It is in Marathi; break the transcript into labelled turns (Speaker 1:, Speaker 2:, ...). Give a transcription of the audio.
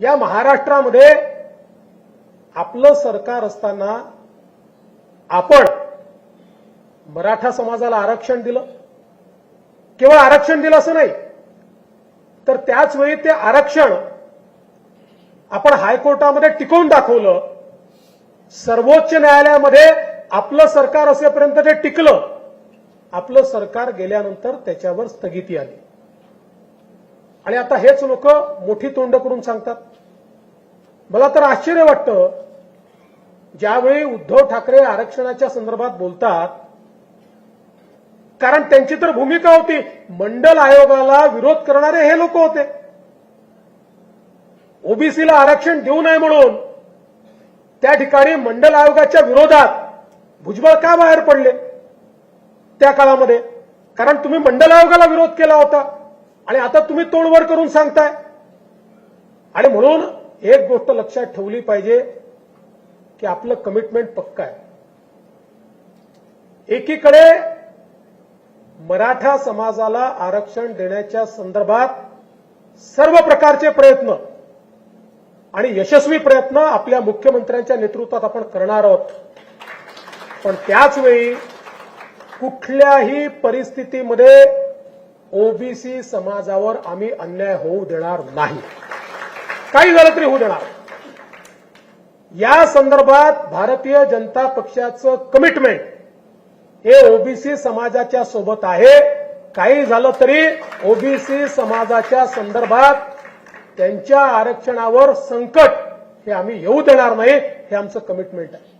Speaker 1: या महाराष्ट्रामध्ये आपलं सरकार असताना आपण मराठा समाजाला आरक्षण दिलं. केवळ आरक्षण दिलं असं नाही तर त्याच वेळी ते आरक्षण आपण हायकोर्टामध्ये टिकवून दाखवलं. सर्वोच्च न्यायालयामध्ये आपलं सरकार असेपर्यंत ते टिकलं आपलं सरकार गेल्यानंतर त्याच्यावर स्थगिती आली. आणि आता हेच लोक मोठी तोंड करून सांगतात. मला तर आश्चर्य वाटतं ज्यावेळी उद्धव ठाकरे आरक्षणाच्या संदर्भात बोलतात कारण त्यांची तर भूमिका होती मंडल आयोगाला विरोध करणारे हे लोक होते. ओबीसीला आरक्षण देऊ नये म्हणून त्या ठिकाणी मंडल आयोगाच्या विरोधात भुजबळ का बाहेर पडले? त्या काळामध्ये. कारण तुम्ही मंडल आयोगाला विरोध केला होता. आणि आता तुम्ही तोडवर करून सांगताय. आणि म्हणून एक गोष्ट लक्षात ठेवली पाहिजे की आपलं कमिटमेंट पक्क आहे. एकीकडे मराठा समाजाला आरक्षण देण्याच्या संदर्भात सर्व प्रकारचे प्रयत्न आणि यशस्वी प्रयत्न आपल्या मुख्यमंत्र्यांच्या नेतृत्वात आपण करणार आहोत. पण त्याच वेळी कुठल्याही परिस्थितीमध्ये ओबीसी समाजावर आम्ही अन्याय होऊ देणार नाही. काही झालं तरी होऊ देणार. या संदर्भात भारतीय जनता पक्षाचं कमिटमेंट हे ओबीसी समाजाच्या सोबत आहे. काही झालं तरी ओबीसी समाजाच्या संदर्भात त्यांच्या आरक्षणावर संकट हे आम्ही येऊ देणार नाही हे आमचं कमिटमेंट आहे.